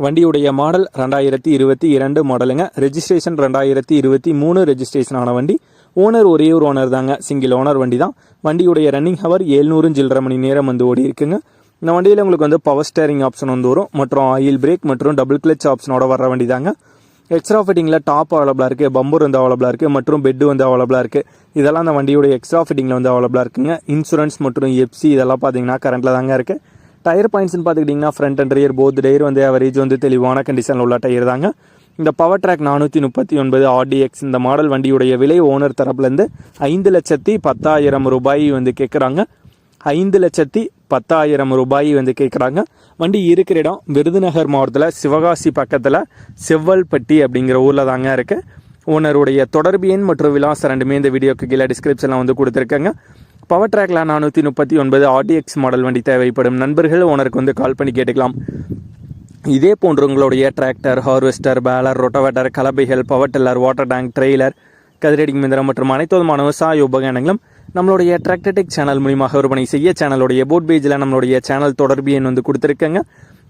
வண்டியுடைய மாடல் ரெண்டாயிரத்தி இருபத்தி இரண்டு மாடலுங்க. ரெஜிஸ்ட்ரேஷன் ரெண்டாயிரத்தி இருபத்தி மூணு ரெஜிஸ்ட்ரேஷன் ஆன வண்டி. ஓனர் ஒரே ஒரு ஓனர் தாங்க. சிங்கிள் ஓனர் வண்டி தான். வண்டியுடைய ரன்னிங் ஹவர் ஏழ்நூறு சில்லரை மணி நேரம் வந்து ஓடி இருக்குங்க. இந்த வண்டியில் உங்களுக்கு வந்து பவர் ஸ்டேரிங் ஆப்ஷன் வந்து வரும். மற்றும் ஆயில் பிரேக் மற்றும் டபுள் கிளச் ஆப்ஷனோட வர வண்டி தாங்க. எக்ஸ்ட்ரா ஃபிட்டிங்கில் டாப் அவைலபிளாக இருக்குது பம்பர் வந்து அவைலபிளாக இருக்குது மற்றும் பெட்டு வந்து அவைலபிளாக இருக்குது இதெல்லாம் அந்த வண்டியோட எக்ஸ்ட்ரா ஃபிட்டிங்கில் வந்து அவைலபிளாக இருக்குங்க. இன்சூரன்ஸ் மற்றும் எஃப்சி இதெல்லாம் பார்த்தீங்கன்னா கரண்ட்டில் தாங்க இருக்குது டயர் பாயிண்ட்ஸ்னு பார்த்துக்கிட்டிங்கன்னா front and rear both tyre வந்து அவரேஜ் வந்து தெளிவான கண்டிஷனில் உள்ள டயர் தாங்க. இந்த பவர் ட்ராக் நானூற்றி முப்பத்தி ஒன்பது ஆர்டிஎக்ஸ் இந்த மாடல் வண்டியுடைய விலை ஓனர் தரப்புலேருந்து ஐந்து லட்சத்தி பத்தாயிரம் ரூபாய் வந்து கேட்குறாங்க ஐந்து லட்சத்தி பத்தாயிரம் ரூபாய் வந்து கேட்குறாங்க வண்டி இருக்கிற இடம் விருதுநகர் மாவட்டத்தில் சிவகாசி பக்கத்தில் செவ்வல்பட்டி அப்படிங்கிற ஊரில் தாங்க இருக்குது ஓனருடைய தொடர்பு எண் மற்றும் விலாசம் ரெண்டுமே இந்த வீடியோக்கு கீழே டிஸ்கிரிப்ஷனில் வந்து கொடுத்துருக்கேங்க. பவர் ட்ராக்ல நானூற்றி முப்பத்தி ஒன்பது ஆர்டிஎக்ஸ் மாடல் வண்டி தேவைப்படும். நண்பர்கள் ஓனருக்கு வந்து கால் பண்ணி கேட்டுக்கலாம். இதே போன்று உங்களுடைய tractor harvester baler rotavator கலப்பைகள் power tiller water tank trailer கதிரடி மிந்திரம் மற்றும் அனைத்து விதமான விவசாய உபகரணங்களும் நம்மளுடைய டிராக்டர்டெக் சேனல் மூலியமாக விற்பனை செய்ய சேனலுடைய போட் பேஜில் நம்மளுடைய சேனல் தொடர்பு எண் வந்து கொடுத்துருக்கங்க.